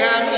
Jangan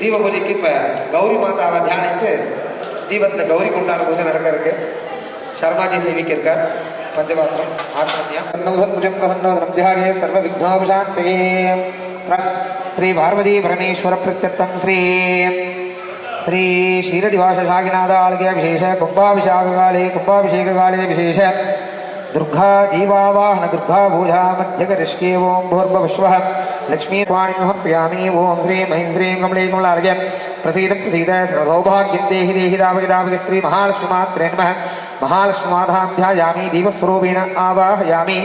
தீபபூஜைக்கு இப்போ கௌரி மாதாவை தியானித்து தீபத்தில் கௌரி குண்டான பூஜை நடக்க இருக்கு சர்மாஜி சேவிக்கு இருக்கார் பஞ்சபாத்திரம் ஆத்மத்யா சன்னோசத்புஜம் பிரசன்னோதரம் தியாகே சர்வ விக்னோபசாந்தே ஸ்ரீ பார்வதி பரமேஸ்வர பிரத்யத்தம் ஸ்ரீ श्री शीरनिवासशाखिनादालके विशेष कुम्भाभिषेककाले कुम्भाभिषेककाले विशेष దుర్గా జీవావాహన దుర్గా పూజా మధ్యగరిష్కే ఓం భూర్భవశ్వ లక్ష్మీ స్వాణి సమర్పయామి ఓం శ్రీ మహేంద్రీం కమలే కమలార్య ప్రసీద ప్రసీద సౌభాగ్యం దేహి దేహి దావగి దావగి శ్రీ మహాలక్ష్మాత్రే నమ మహాలక్ష్మాధాధ్యాయామి దీవస్వరూపేణ ఆవాహయామి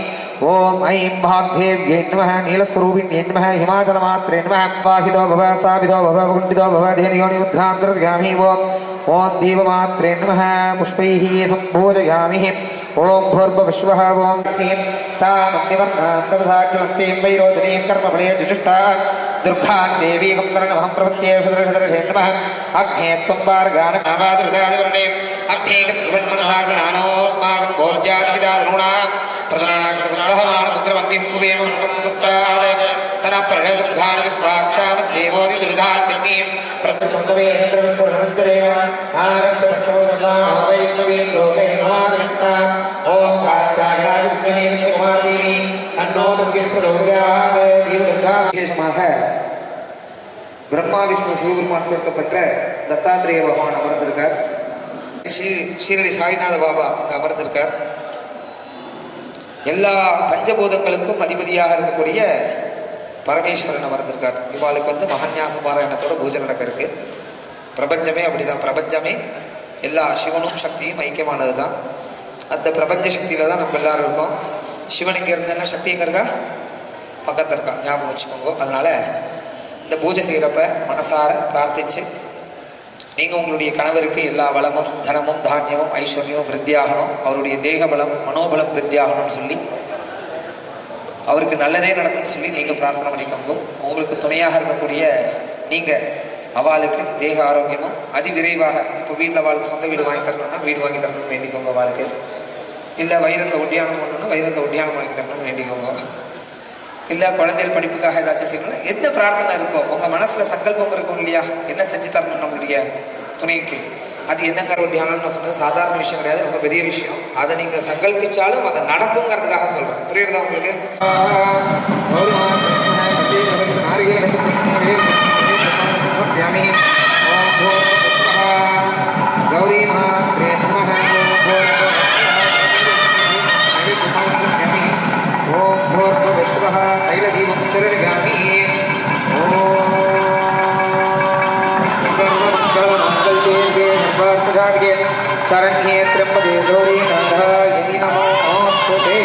ఓం ఐం భాగ్యేవ్యై నమ నీలస్వరూపిణ్యై నమ హిమాచలమాత్రే నమ వాహితో భవ స్థాపితో భవ కుంఠితో భవ ధేనుయోని ముద్రాంతర్గామి ఓం ఓం దీపమాత్రే నమ పుష్పై సంభోజయామి ॐ भूर्भुवश्वः ॐ तामग्निवर्णां प्रधाक्षमक्तिं वैरोधिनीं कर्मफले जुषुष्टाः दुर्भाग्देवीकं प्रणवं प्रवृत्ते सुदर्शदर्शे नमः अग्ने त्वं वार्गाणमावादृतादिवर्णे अग्नेकत्रिवन्मनसाग्रणानोऽस्माकं भोज्यादिविदारुणां प्रदनाक्षतमाणपुत्रमग्निं कुवेम प्रस्तस्तात् तदा प्रणयदुर्घाणविस्वाक्षामद्देवोदि दुर्धार्तिग्निं प्रत्युत्तमेन्द्रविस्तुरनन्तरेण आगन्तविष्णोदर्भावैकवीं लोके महागन्ता ॐ भारताग्नादिग्महे कुमारी अन्नो दुर्गिः प्रदौर्याः दीर्घा विशेषमाः பிரம்மா விஷ்ணு சிவபெருமான் சேர்க்கப்பட்ட தத்தாத்திரேய பகவான் அமர்ந்திருக்கார். ஸ்ரீ ஸ்ரீரடி சாய்நாத பாபா அங்கே அமர்ந்திருக்கார். எல்லா பஞ்சபூதங்களுக்கும் அதிபதியாக இருக்கக்கூடிய பரமேஸ்வரன் அமர்ந்திருக்கார். இவாளுக்கு வந்து மகன்யாச பாராயணத்தோட பூஜை நடக்க இருக்கு பிரபஞ்சமே அப்படிதான். பிரபஞ்சமே எல்லா சிவனும் சக்தியும் ஐக்கியமானது தான் அந்த பிரபஞ்ச சக்தியில தான் நம்ம எல்லாரும் இருக்கோம். சிவன் இங்கே இருந்தேன்னா சக்தி எங்கே இருக்கா? பக்கத்தில் இருக்கா ஞாபகம் வச்சுக்கோங்க. அதனால இந்த பூஜை செய்கிறப்ப மனசார பிரார்த்திச்சு நீங்கள் உங்களுடைய கணவருக்கு எல்லா வளமும் தனமும் தானியமும் ஐஸ்வர்யமும் விருத்தியாகணும். அவருடைய தேக பலம் மனோபலம் விருத்தியாகணும்னு சொல்லி அவருக்கு நல்லதே நடக்கும்னு சொல்லி நீங்கள் பிரார்த்தனை பண்ணிக்கோங்க. உங்களுக்கு துணையாக இருக்கக்கூடிய நீங்கள் அவளுக்கு தேக ஆரோக்கியமும் அதிவிரைவாக இப்போ வீட்டில் அவளுக்கு சொந்த வீடு வாங்கி தரணும்னா வீடு வாங்கி தரணும்னு வேண்டிக்கோங்க அவளுக்கு. இல்லை வயிறந்த ஒட்டியானம் பண்ணணும்னா வைரந்த ஒட்டியானம் வாங்கி தரணும்னு வேண்டிக்கோங்க. இல்லை குழந்தைகள் படிப்புக்காக ஏதாச்சும் செய்யணும் என்ன பிரார்த்தனை இருக்கோ உங்கள் மனசில் சங்கல்பம் இருக்கும் இல்லையா? என்ன செஞ்சு தரணும் நம்மளுடைய துணைக்கு. அது என்னங்கிற ஒரு தியானம்னு நான் சொன்னது சாதாரண விஷயம் கிடையாது ரொம்ப பெரிய விஷயம். அதை நீங்கள் சங்கல்பிச்சாலும் அதை நடக்குங்கிறதுக்காக சொல்கிறேன் புரியுறதா உங்களுக்கு? கௌரி மா शरण्ये त्र्यम्बके गौरी नारायणि नमोऽस्तुते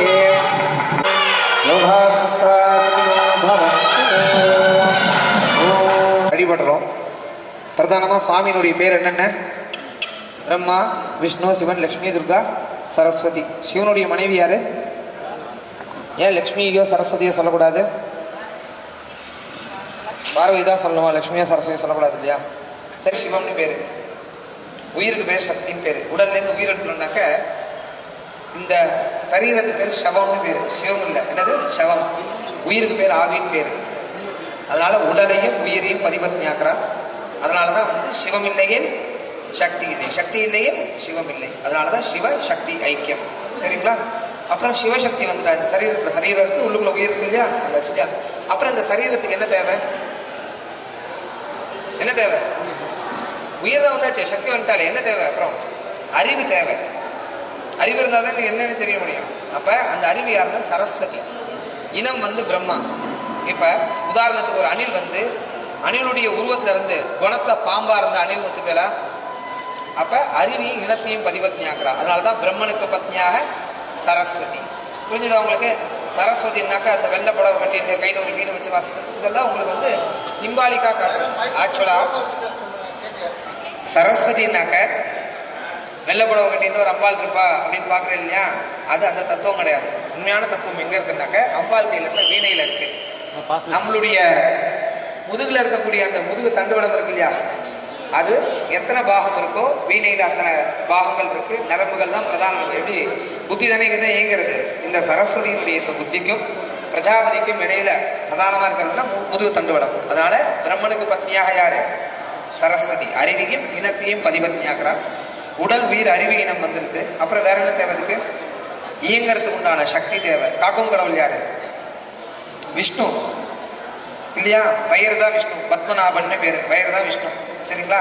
வழிபடுறோம் பிரதானமாக சுவாமியினுடைய பேர் என்னென்ன பிரம்மா விஷ்ணு சிவன் லக்ஷ்மி துர்கா சரஸ்வதி சிவனுடைய மனைவி யாரு ஏன் லக்ஷ்மியோ சரஸ்வதியோ சொல்லக்கூடாது பார்வதி தான் சொல்லணுமா லக்ஷ்மியோ சரஸ்வதியோ சொல்லக்கூடாது இல்லையா சரி சிவம்னு பேர் உயிருக்கு பேர் சக்தின்னு பேர். உடல்லேருந்து உயிர் எடுத்துட்டோம்னாக்க இந்த சரீரத்துக்கு பேர் சவம்னு பேர். சிவம் இல்லை. என்னது? சவம் உயிருக்கு பேர் ஆவின்னு பேர். அதனால் உடலையும் உயிரையும் பதிபத்னியாக்குறார் அதனால தான் வந்து சிவம் இல்லையே சக்தி இல்லை. சக்தி இல்லையே சிவம் இல்லை. அதனால தான் சிவ சக்தி ஐக்கியம். சரிங்களா? அப்புறம் சிவசக்தி வந்துட்டா. இந்த சரீரத்தில் சரீரம் இருக்கு உள்ளுக்குள்ள உயிர் இருக்கு இல்லையா? அந்த வச்சுட்டா அப்புறம் இந்த சரீரத்துக்கு என்ன தேவை? என்ன தேவை? உயிர் வந்தாச்சு சக்தி வந்துட்டாலே என்ன தேவை? அப்புறம் அறிவு தேவை. அறிவு இருந்தால் தான் இது என்னன்னு தெரிய முடியும். அப்போ அந்த அறிவு யாருன்னா சரஸ்வதி. இனம் வந்து பிரம்மா. இப்போ உதாரணத்துக்கு ஒரு அணில் வந்து அணிலுடைய உருவத்தில் இருந்து குணத்தில் பாம்பாக இருந்த அணில் ஒத்து பேலா அப்போ அறிவையும் இனத்தையும் பதிபத்னியாக்குறா. அதனால தான் பிரம்மனுக்கு பத்னியாக சரஸ்வதி. புரிஞ்சுதா உங்களுக்கு? சரஸ்வதினாக்கா அந்த வெள்ளை புடவை கட்டிட்டு கையில் ஒரு வீடு வச்சு வாசிக்கிறது. இதெல்லாம் உங்களுக்கு வந்து சிம்பாலிக்காக காட்டுறது. ஆக்சுவலாக சரஸ்வதினாக்க வெள்ளை புடவை கட்டின்னு ஒரு அம்பாள் இருப்பா அப்படின்னு பார்க்குறேன் இல்லையா? அது அந்த தத்துவம் கிடையாது. உண்மையான தத்துவம் எங்கே இருக்குன்னாக்க அம்பாள் கையில் இருக்க வீணையில் இருக்கு. நம்மளுடைய முதுகுல இருக்கக்கூடிய அந்த முதுகு தண்டுவடம் இருக்கு இல்லையா? அது எத்தனை பாகம் இருக்கோ வீணையில் அத்தனை பாகங்கள் இருக்கு. நரம்புகள் தான் பிரதானம். எப்படி? புத்தி தானே இங்கே தான் இயங்குறது. இந்த சரஸ்வதியினுடைய இந்த புத்திக்கும் பிரஜாபதிக்கும் இடையில பிரதானமாக இருக்கிறதுனா முதுகு தண்டுவடம். அதனால பிரம்மனுக்கு பத்னியாக யாரு? சரஸ்வதி அறிவியும் இனத்தையும் பதிபத்னியாக்குறார் உடல் உயிர் அறிவு இனம் வந்துருது அப்புறம் வேற என்ன தேவை அதுக்கு? இயங்கிறதுக்கு உண்டான சக்தி தேவை. காக்கும் கடவுள் யாரு? விஷ்ணு. இல்லையா? வயிறு தான் விஷ்ணு. பத்மநாபன்னு பேர். வயிறு தான் விஷ்ணு. சரிங்களா?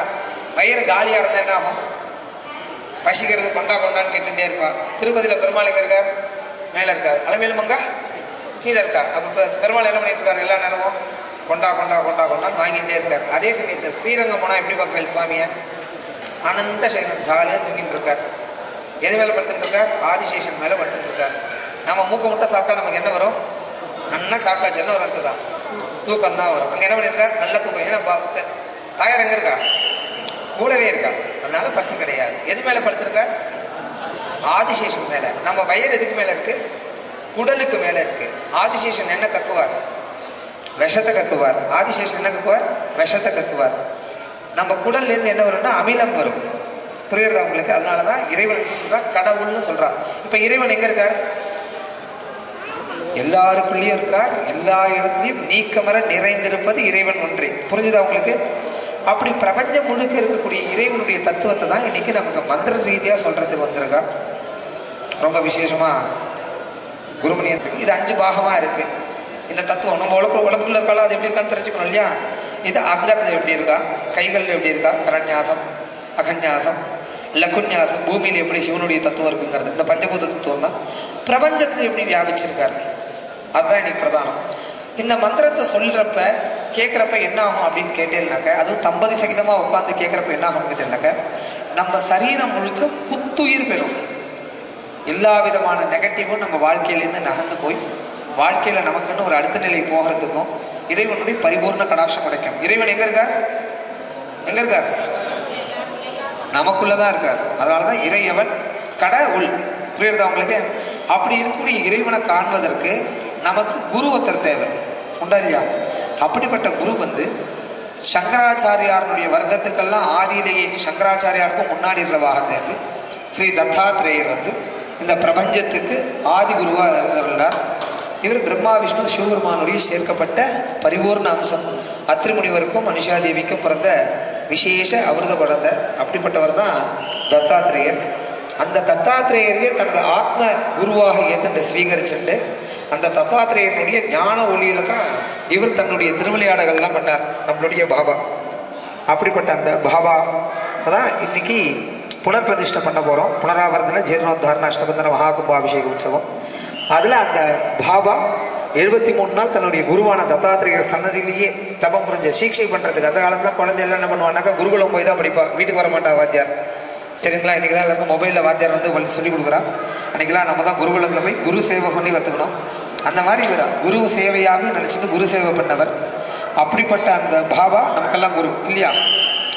வயிறு காலியாக இருந்தால் என்ன ஆகும்? பசிக்கிறது கொண்டா கொண்டான்னு கேட்டுட்டே இருப்பா. திருப்பதியில் பெருமாள் எங்க இருக்கார்? மேலே இருக்கார். அலமேலு மங்கா? கீழே இருக்கார் அப்போ இப்போ பெருமாள் என்ன பண்ணிட்டு இருக்காரு? எல்லா நேரமும் கொண்டா கொண்டா கொண்டா கொண்டான்னு வாங்கிட்டே இருக்கார். அதே சமயத்தில் ஸ்ரீரங்கம் போனால் எப்படி பார்க்குறேன் சுவாமியை? அனந்த சைனம் ஜாலியாக தூங்கிட்டு இருக்கார். எது மேலே படுத்துட்டுருக்கார் ஆதிசேஷன் மேலே படுத்துட்டுருக்கார் நம்ம மூக்க முட்டை சாப்பிட்டா நமக்கு என்ன வரும்? நல்லா சாப்பிட்டாச்சு. என்ன ஒரு அர்த்தம்? தான் தூக்கம் தான் வரும். அங்கே என்ன பண்ணிருக்கார் நல்ல தூக்கம். ஏன்னா தாயார் எங்கே இருக்கா? கூடவே இருக்கா. அதனால பசி கிடையாது. எது மேலே படுத்திருக்கார் ஆதிசேஷன் மேலே. நம்ம வயது எதுக்கு மேலே இருக்குது குடலுக்கு மேலே இருக்குது ஆதிசேஷன் என்ன கக்குவார்? விஷத்தை கக்குவார். ஆதிசேஷன் என்ன கக்குவார்? விஷத்தை கக்குவார். நம்ம குடல்லேருந்து என்ன வரும்னா அமிலம் வரும். புரியுறதா உங்களுக்கு? அதனால தான் இறைவன் சொல்கிறா கடவுள்னு சொல்கிறான் இப்போ இறைவன் எங்கே இருக்கார்? எல்லாருக்குள்ளேயும் இருக்கார். எல்லா இடத்துலையும் நீக்கமர நிறைந்திருப்பது இறைவன் ஒன்றே. புரிஞ்சுதா உங்களுக்கு? அப்படி பிரபஞ்சம் முழுக்க இருக்கக்கூடிய இறைவனுடைய தத்துவத்தை தான் இன்னைக்கு நமக்கு மந்திர ரீதியாக சொல்கிறதுக்கு வந்திருக்கா. ரொம்ப விசேஷமாக குருமணியத்துக்கு. இது அஞ்சு பாகமாக இருக்குது இந்த தத்துவம். நம்ம உலக உலகத்தில் இருக்காலும் அது எப்படி இருக்கான்னு தெரிஞ்சுக்கணும் இல்லையா? இது அங்கத்தில் எப்படி இருக்கா? கைகளில் எப்படி இருக்கா? கரண்யாசம் அகன்யாசம் லகுன்யாசம் பூமியில் எப்படி சிவனுடைய தத்துவம் இருக்குங்கிறது. இந்த பஞ்சபூத தத்துவம் தான். பிரபஞ்சத்தில் எப்படி வியாபிச்சிருக்காரு? அதுதான் எனக்கு பிரதானம். இந்த மந்திரத்தை சொல்கிறப்ப கேட்குறப்ப என்ன ஆகும் அப்படின்னு கேட்டேன்னாக்க அதுவும் தம்பதி சகிதமாக உட்காந்து கேட்குறப்ப என்ன ஆகும் கேட்டேன்னாக்க நம்ம சரீரம் முழுக்க புத்துயிர் பெறும். எல்லா விதமான நெகட்டிவும் நம்ம வாழ்க்கையிலேருந்து நகர்ந்து போய் வாழ்க்கையில் நமக்குன்னு ஒரு அடுத்த நிலை போகிறதுக்கும் இறைவனுடைய பரிபூர்ண கடாட்சம் கிடைக்கும். இறைவன் எங்க இருக்கார்? எங்கே இருக்கார்? நமக்குள்ளே தான் இருக்கார். அதனால தான் இறையவன் கட உள் புரியுறதா அவங்களுக்கு அப்படி இருக்கக்கூடிய இறைவனை காண்பதற்கு நமக்கு குரு ஒருத்தர் தேவை. உண்டாரியா அப்படிப்பட்ட குரு வந்து சங்கராச்சாரியாருடைய வர்க்கத்துக்கெல்லாம் ஆதியிலேயே சங்கராச்சாரியாருக்கும் முன்னாடி இருக்கிறவாக இருந்து ஸ்ரீ தத்தாத்திரேயர் வந்து இந்த பிரபஞ்சத்துக்கு ஆதி குருவாக இருந்தவர்களார் இவர் பிரம்மா விஷ்ணு சிவபெருமானுடைய சேர்க்கப்பட்ட பரிபூர்ண அம்சம். அத்திரிமுனிவருக்கும் மனுஷாதேவிக்கும் பிறந்த விசேஷ அமிர்த குழந்தை அப்படிப்பட்டவர் தான் தத்தாத்திரேயர். அந்த தத்தாத்திரேயரையே தனது ஆத்ம குருவாக ஏத்துட்டு ஸ்வீகரிச்சுட்டு அந்த தத்தாத்திரேயனுடைய ஞான ஒளியில தான் இவர் தன்னுடைய திருவிளையாடல்கள்லாம் பண்ணார் நம்மளுடைய பாபா. அப்படிப்பட்ட அந்த பாபா தான் இன்னைக்கு புனர் பிரதிஷ்டை பண்ண போகிறோம் புனராவர்த்தன ஜீர்ணோத்தாரண அஷ்டபந்தன மகாகும்பாபிஷேக உற்சவம். அதில் அந்த பாபா எழுபத்தி மூணு நாள் தன்னுடைய குருவான தத்தாத்திரேயர் சன்னதியிலேயே தபம் புரிஞ்ச சீட்சை பண்ணுறதுக்கு அந்த காலத்தில் குழந்தை எல்லாம் என்ன பண்ணுவானாக்கா குருகுலம் போய் தான் படிப்பா. வீட்டுக்கு வர மாட்டா வாத்தியார். சரிங்களா? இன்றைக்கி தான் எல்லாருக்கும் மொபைலில் வாத்தியார் வந்து உங்களுக்கு சொல்லிக் கொடுக்குறா. அன்றைக்கெல்லாம் நம்ம தான் குருகுலத்தில் போய் குரு சேவை பண்ணி கற்றுக்கணும் அந்த மாதிரி இவர். குரு சேவையாகவே நினச்சிட்டு குரு சேவை பண்ணவர். அப்படிப்பட்ட அந்த பாபா நமக்கெல்லாம் குரு இல்லையா?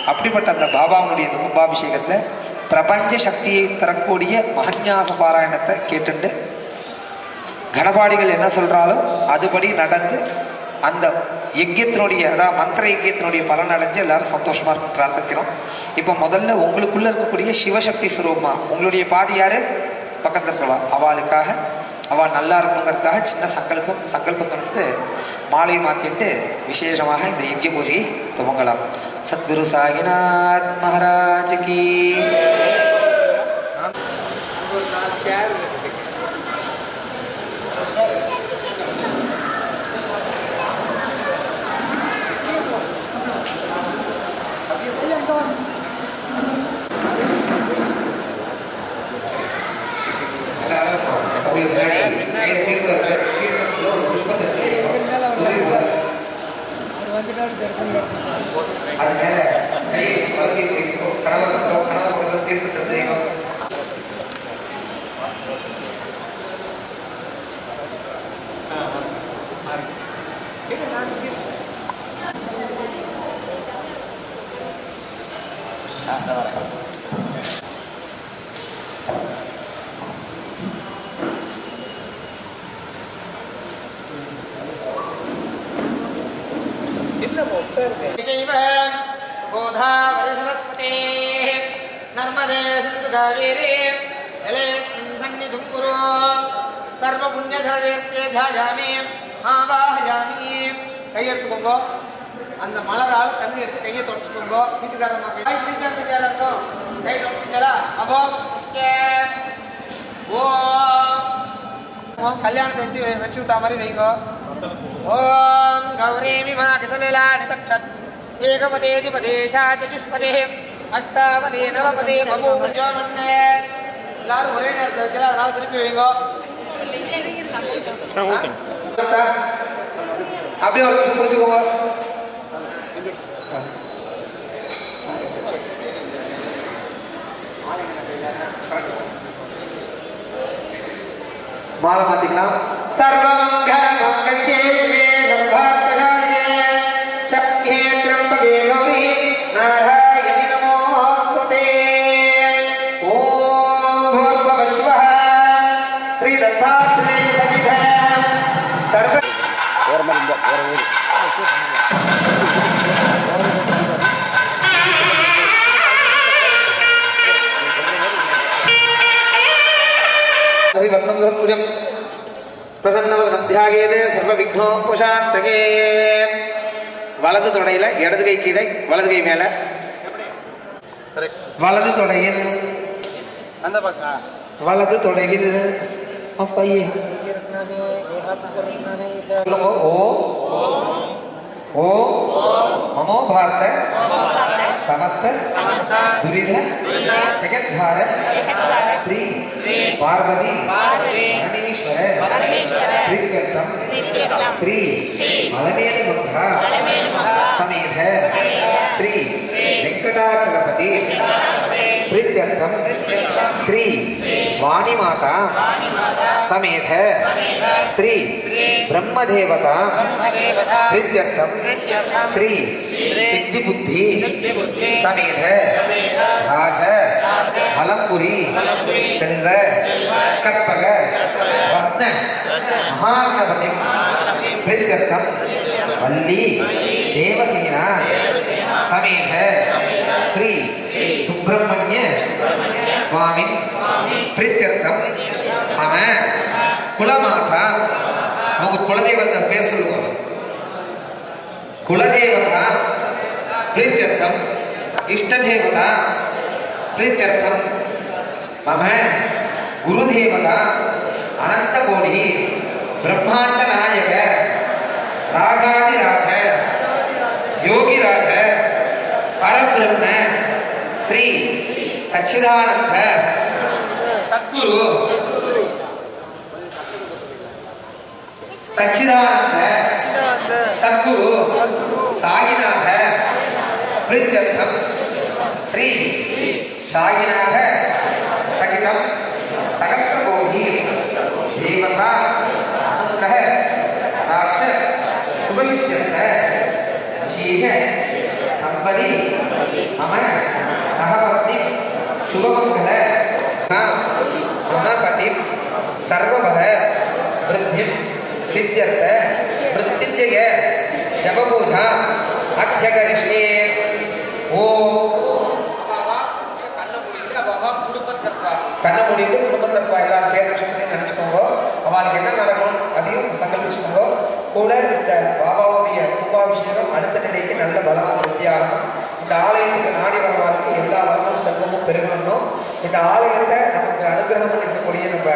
அப்படிப்பட்ட அந்த பாபாவுடைய இந்த கும்பாபிஷேகத்தில் பிரபஞ்ச சக்தியை தரக்கூடிய மகன்யாச பாராயணத்தை கேட்டுண்டு கணபாடிகள் என்ன சொல்கிறாலோ அதுபடி நடந்து அந்த யஜ்யத்தினுடைய அதாவது மந்திர யஜ்யத்தினுடைய பலன் அடைஞ்சு எல்லாரும் சந்தோஷமாக இருக்க பிரார்த்திக்கிறோம். இப்போ முதல்ல உங்களுக்குள்ளே இருக்கக்கூடிய சிவசக்தி சுரூபமா உங்களுடைய பாதி யார்? பக்கத்தில் இருக்கிறவா? அவளுக்காக அவள் நல்லா இருக்கணுங்கிறதுக்காக சின்ன சங்கல்பம் சங்கல்பத்தை எடுத்து மாலை மாற்றிட்டு விசேஷமாக இந்த யஜ்ய பூஜையை துவங்கலாம். சத்குரு சாயிநாத் மகாராஜ் அவர் வந்துட்டாரு தரிசனம் கிடைச்சிச்சு चैव गोदावरी सरस्वतेः नर्मदे सिन्धु कावेरे जलेऽस्मिन् सन्निधिं कुरु சர்வபுண்ணியசலதீர்த்தே தியாயாமி ஆவாஹயாமி கையெடுத்துக்கோங்க அந்த மலரால் தண்ணி எடுத்து கையை தொடச்சுக்கோங்க வீட்டுக்காரம்மா கை வீட்டுக்காரத்துக்கு யாராச்சும் கை வச்சுங்களா அபோ ஸ்கேன் ஓம் ஓம் கல்யாணத்தை வச்சு வச்சு விட்டா மாதிரி வைங்கோ ஓம் கௌரீமி மா கிசலிலானி தக்ஷத் ஏகபதேதிபதேஷா சதுஷ்பதே அஷ்டாபதே நவபதே பகூர்ஜோமன்னே எல்லாரும் ஒரே நேரத்தில் வைக்கல அதனால திருப்பி வைங்கோ அப்படியே ஒரு நிமிஷம் புரிச்சுக்கோங்க மாலை மாத்திக்கலாம் சர்வமங்கல சர்வ விக்னோபுஷாந்தகே வலது தொடையில இடது கை கீழே வலது கை மேல. வலது தொடையில். அந்த பக்கம். வலது தொடையில். அப்பையே. சொல்லுங்க ஓ. ஓ. மமோ பாரத. சமஸ்த துரித ஜெகத்கார ஸ்ரீ பார்வதி பரமேஸ்வர ஸ்ரீகர்த்தம் ஸ்ரீ அலமேலு மங்கா சமேத ஸ்ரீ வெங்கடாச்சலபதி प्रीत्यर्थम श्री वाणी माता समेत श्री ब्रह्मदेवता प्रीत्यर्थम श्री सिद्धि बुद्धि समेत राज फलपुरी सेल्व कल्पग रत्न महागणपति प्रीत्यर्थम वल्ली देवसेना சமேத ஸ்ரீ சுப்பிரமணிய சுவாமி பிரீத்தியர்த்தம் மம குலமாதா அவங்க குலதெய்வத்தை பேர் சொல்லுவோம் குலதேவதா பிரீத்தியர்த்தம் இஷ்டதேவதா பிரீத்தியர்த்தம் மம குருதேவதா அனந்த கோடி பிரம்மாண்ட நாயக ராஜாதிராஜ யோகிராஜ பரபிரம்ம ஸ்ரீ சச்சிதானந்த சத்குரு. சச்சிதானந்த சத்குரு. சாயிநாத ஸ்ரீ சாயிநாத जपपूजा अध्यकरिष्ये ओम கண்ணை மூடிட்டு குடும்பத்தில் இருப்பா எல்லா பேர் நட்சத்திரையும் நினச்சிக்கோங்க அவளுக்கு என்ன நடக்கும் அதையும் சங்கல்பிச்சுக்கோங்க கூட இந்த பாபாவுடைய கும்பாபிஷேகம் அடுத்த நிலைக்கு நல்ல பலமாக விருத்தியாகணும் இந்த ஆலயத்துக்கு நாடி வரவாளுக்கு எல்லா வளமும் செல்வமும் பெருகணும் இந்த ஆலயத்தை நமக்கு அனுகிரகம் பண்ணிருக்கக்கூடிய நம்ம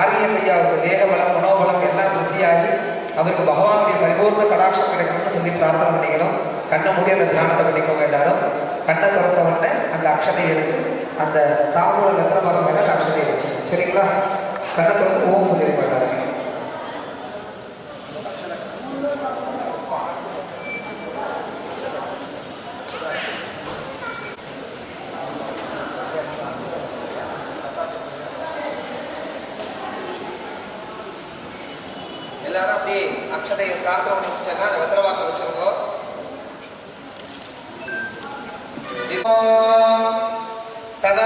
ஆரிய செய்யாவுக்கு தேக பலம் மனோபலம் எல்லாம் விருத்தியாகி அவருக்கு பகவானுடைய பரிபூர்ண கடாட்சம் கிடைக்கணும்னு சொல்லி பிரார்த்தனை பண்ணிக்கணும். கண்ணை மூடி அந்த தியானத்தை பண்ணிக்கோங்க எல்லாரும். கண்ணை திறந்த உடனே அந்த அக்ஷதை எடுத்து அந்த தாமூல எத்தனை மரம் மேலே அக்ஷதை வச்சு சரிங்களா கண்ணை திறந்து ஓம் சொல்லி எல்லாரும் அப்படியே அக்ஷதை பிரார்த்தனை பண்ணி முடிச்சாங்க அதை வத்திரவாக்க வச்சிருக்கோம் சதா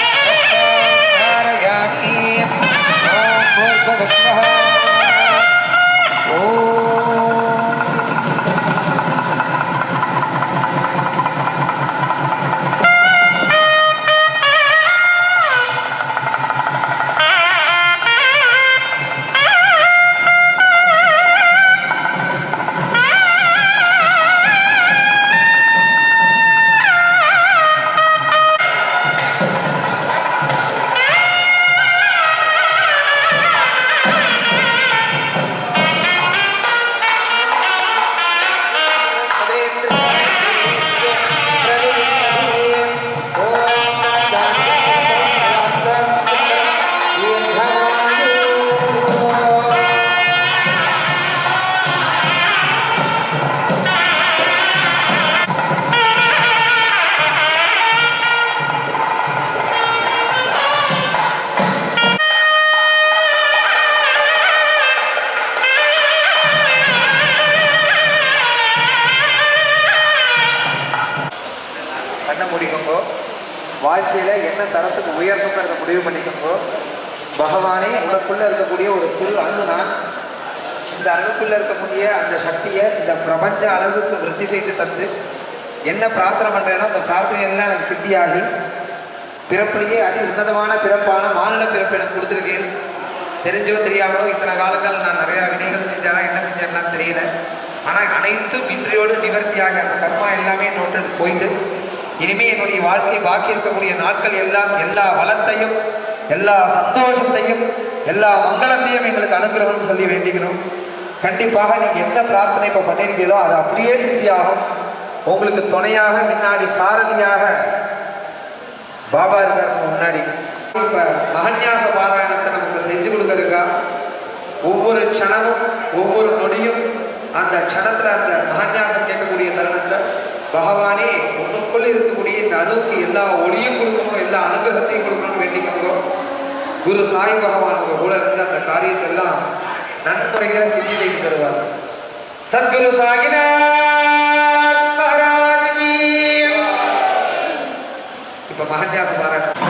என்ன பிரார்த்தனை பண்ணுறேன்னா அந்த பிரார்த்தனையெல்லாம் எனக்கு சித்தியாகி பிறப்பிலேயே அதி உன்னதமான பிறப்பான மாநில பிறப்பு எனக்கு கொடுத்துருக்கேன். தெரிஞ்சோ தெரியாமலோ இத்தனை காலங்கள் நான் நிறையா வினைகள் செஞ்சாலும் என்ன செஞ்சேன்லாம் தெரியல. ஆனால் அனைத்தும் இன்றையோடு நிவர்த்தியாக அந்த கர்மா எல்லாமே நோட்டு போயிட்டு இனிமேல் என்னுடைய வாழ்க்கை பாக்கி இருக்கக்கூடிய நாட்கள் எல்லாம் எல்லா வளத்தையும் எல்லா சந்தோஷத்தையும் எல்லா மங்களத்தையும் எங்களுக்கு அனுகிரகம்னு சொல்லி வேண்டிக்கிறோம். கண்டிப்பாக நீங்கள் என்ன பிரார்த்தனை இப்போ பண்ணியிருக்கீங்களோ அது அப்படியே சித்தியாகும். உங்களுக்கு துணையாக முன்னாடி சாரதியாக பாபா இருக்காரு முன்னாடி. இப்ப மகன்யாச பாராயணத்தை நமக்கு செஞ்சு கொடுக்கறக்கா ஒவ்வொரு க்ஷணமும் ஒவ்வொரு நொடியும் அந்த க்ஷணத்துல அந்த மகன்யாசம் கேட்கக்கூடிய தருணத்தை பகவானே உன்னுக்குள்ள இருக்கக்கூடிய இந்த அணுவுக்கு எல்லா ஒளியும் கொடுக்கணும் எல்லா அனுகிரகத்தையும் கொடுக்கணும்னு வேண்டிக்கோங்க. குரு சாய் பகவான் உங்க கூட இருந்து அந்த காரியத்தை எல்லாம் நன்முறையில சித்தி செய்து தருவார். சத்குரு சாகிநாத் இப்ப மகன்யாச